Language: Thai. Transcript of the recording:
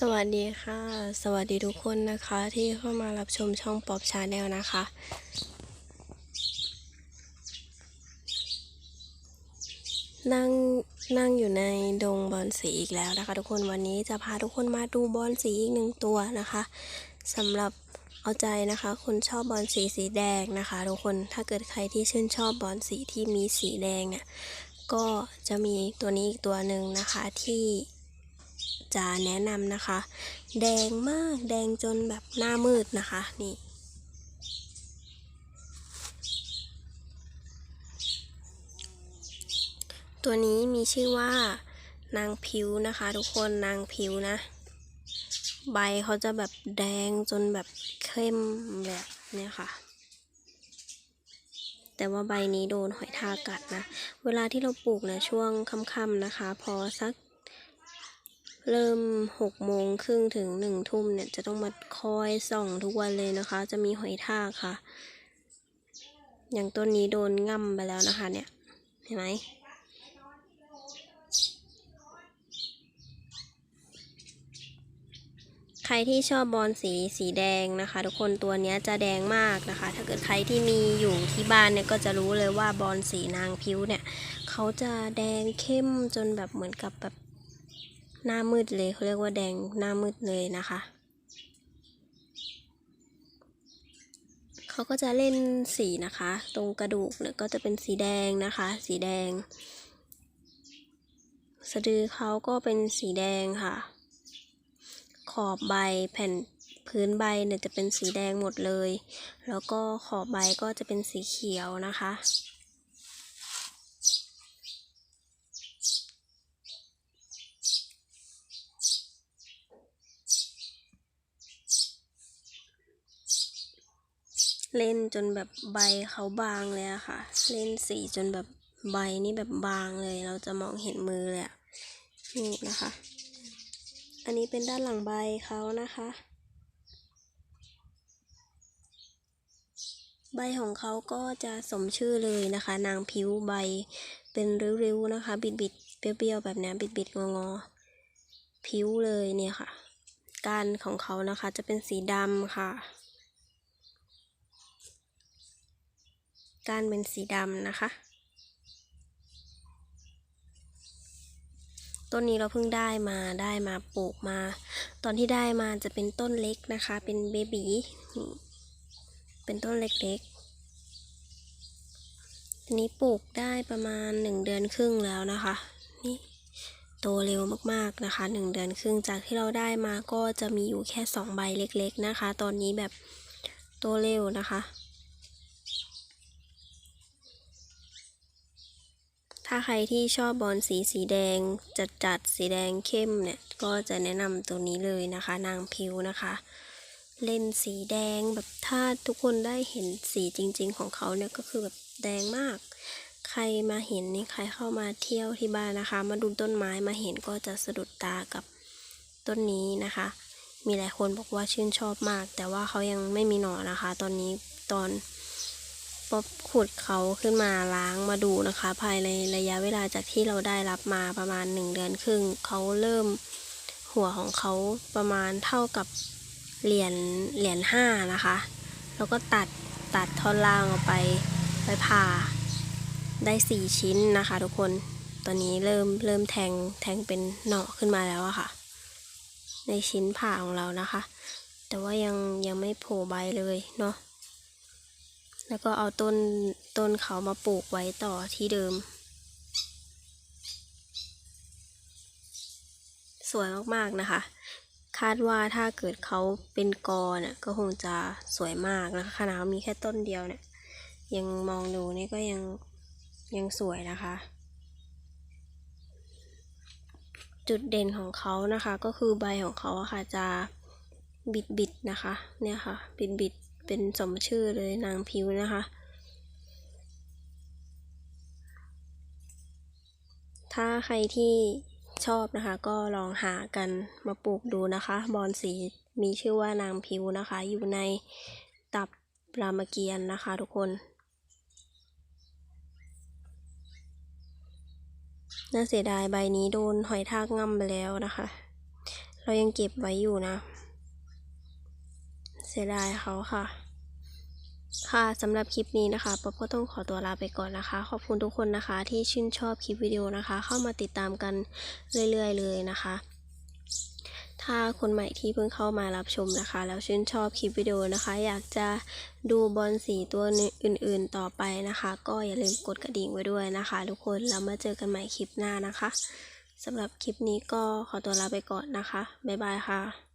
สวัสดีค่ะ สวัสดีทุกคนนะคะที่เข้ามารับชมช่องป๊อปชาแนลนะคะ นั่งนั่งอยู่ในดงบอลสีอีกแล้วนะคะ ทุกคนวันนี้จะพาทุกคนมาดูบอลสีอีกหนึ่งตัวนะคะสำหรับเอาใจนะคะคนชอบบอลสีสีแดงนะคะ ทุกคนถ้าเกิดใครที่ชื่นชอบบอลสีที่มีสีแดงเนี่ยก็จะมีตัวนี้อีกตัวหนึ่งนะคะที่ จะแนะนำนะคะ แดงมากแดงจนแบบหน้ามืดนะคะนี่ตัวนี้มีชื่อว่านางผิวนะคะ ทุกคนนางผิวนะ ใบเขาจะแบบแดงจนแบบเข้มแบบเนี้ยค่ะ แต่ว่าใบนี้โดนหอยทากกัดนะ เวลาที่เราปลูกนะช่วงค่ำๆนะคะ พอสัก เริ่มหกโมงครึ่งถึงหนึ่งทุ่มเนี่ยจะต้องมาคอยส่องทุกวันเลยนะคะ จะมีหอยทากค่ะ อย่างต้นนี้โดนง่ำไปแล้วนะคะเนี่ย เห็นไหมใครที่ชอบบอลสีสีแดงนะคะ ทุกคนตัวนี้จะแดงมากนะคะ ถ้าเกิดใครที่มีอยู่ที่บ้านเนี่ยก็จะรู้เลยว่าบอลสีนางพิ้วเนี่ยเขาจะแดงเข้มจนแบบเหมือนกับแบบ หน้ามืดเลยเขาเรียกว่าแดงหน้ามืดเลยนะคะเขาก็จะเล่นสีนะคะ ตรงกระดูกเนี่ยก็จะเป็นสีแดงนะคะ สีแดง สะดือเขาก็เป็นสีแดงค่ะ ขอบใบแผ่นพื้นใบเนี่ยจะเป็นสีแดงหมดเลย แล้วก็ขอบใบก็จะเป็นสีเขียวนะคะ เล่นจนแบบใบเขาบางเลยอะค่ะ เล่นสีจนแบบใบนี่แบบบางเลย เราจะมองเห็นมือเลยอะนี่นะคะ อันนี้เป็นด้านหลังใบเขานะคะ ใบของเขาก็จะสมชื่อเลยนะคะ นางผิวใบเป็นริ้วๆนะคะ บิดๆเปรี้ยวๆแบบนี้บิดๆงอๆผิวเลยเนี่ยค่ะ กานของเขานะคะจะเป็นสีดำค่ะ ก้านเป็นสีดำนะคะ ต้นนี้เราเพิ่งได้มาได้มาปลูกมา ตอนที่ได้มาจะเป็นต้นเล็กนะคะ เป็นเบบีเป็นต้นเล็กๆอันนี้ปลูกได้ประมาณหนึ่งเดือนครึ่งแล้วนะคะ นี่โตเร็วมากๆนะคะหนึ่งเดือนครึ่งจากที่เราได้มาก็จะมีอยู่แค่สองใบเล็ก ๆ นะคะ ตอนนี้แบบโตเร็วนะคะ ถ้าใครที่ชอบบอลสีสีแดงจัดจัดสีแดงเข้มเนี่ย ก็จะแนะนำตัวนี้เลยนะคะ นางพิวนะคะ เล่นสีแดงแบบถ้าทุกคนได้เห็นสีจริง ๆ ของเขาเนี่ยก็คือแบบแดงมาก ใครมาเห็นนี่ใครเข้ามาเที่ยวที่บ้านนะคะ มาดูต้นไม้มาเห็นก็จะสะดุดตากับต้นนี้นะคะ มีหลายคนบอกว่าชื่นชอบมาก แต่ว่าเขายังไม่มีหน่อนะคะ ตอนนี้ตอน ป๊อบขุดเขาขึ้นมาล้างมาดูนะคะ ภายในระยะเวลาจากที่เราได้รับมาประมาณหนึ่งเดือนครึ่งเขาเริ่มหัวของเขาประมาณเท่ากับเหรียญเหรียญห้านะคะ แล้วก็ตัดตัดท่อนล่างออกไปไปผ่าได้สี่ชิ้นนะคะ ทุกคนตอนนี้เริ่มเริ่มแทงแทงเป็นหน่อขึ้นมาแล้วอะค่ะ ในชิ้นผ่าของเรานะคะ แต่ว่ายังยังไม่โผล่ใบเลยเนาะ แล้วก็เอาต้นต้นเขามาปลูกไว้ต่อที่เดิม สวยมากๆนะคะ คาดว่าถ้าเกิดเขาเป็นกอเนี่ยก็คงจะสวยมากนะคะขนาดมีแค่ต้นเดียวเนี่ย ยังมองดูนี่ก็ยังยังสวยนะคะ จุดเด่นของเขานะคะ ก็คือใบของเขาอะค่ะจะบิดบิดๆนะคะ เนี่ยค่ะ บิดบิดๆ เป็นสมชื่อเลยนางพิวนะคะ ถ้าใครที่ชอบนะคะก็ลองหากันมาปลูกดูนะคะ บอนสีมีชื่อว่านางพิวนะคะ อยู่ในตับรามเกียรติ์นะคะทุกคนน่าเสียดายใบนี้โดนหอยทากง่ำไปแล้วนะคะ เรายังเก็บไว้อยู่นะ สียดายเขาค่ะ ค่ะสำหรับคลิปนี้นะคะป๊อปก็ต้องขอตัวลาไปก่อนนะคะ ขอบคุณทุกคนนะคะที่ชื่นชอบคลิปวิดีโอนะคะ เข้ามาติดตามกันเรื่อยๆเลยนะคะ ถ้าคนใหม่ที่เพิ่งเข้ามารับชมนะคะ แล้วชื่นชอบคลิปวิดีโอนะคะ อยากจะดูบอลสีตัวอื่นๆต่อไปนะคะ ก็อย่าลืมกดกระดิ่งไว้ด้วยนะคะ ทุกคนแล้วมาเจอกันใหม่คลิปหน้านะคะสำหรับคลิปนี้ก็ขอตัวลาไปก่อนนะคะ บ๊ายบายค่ะ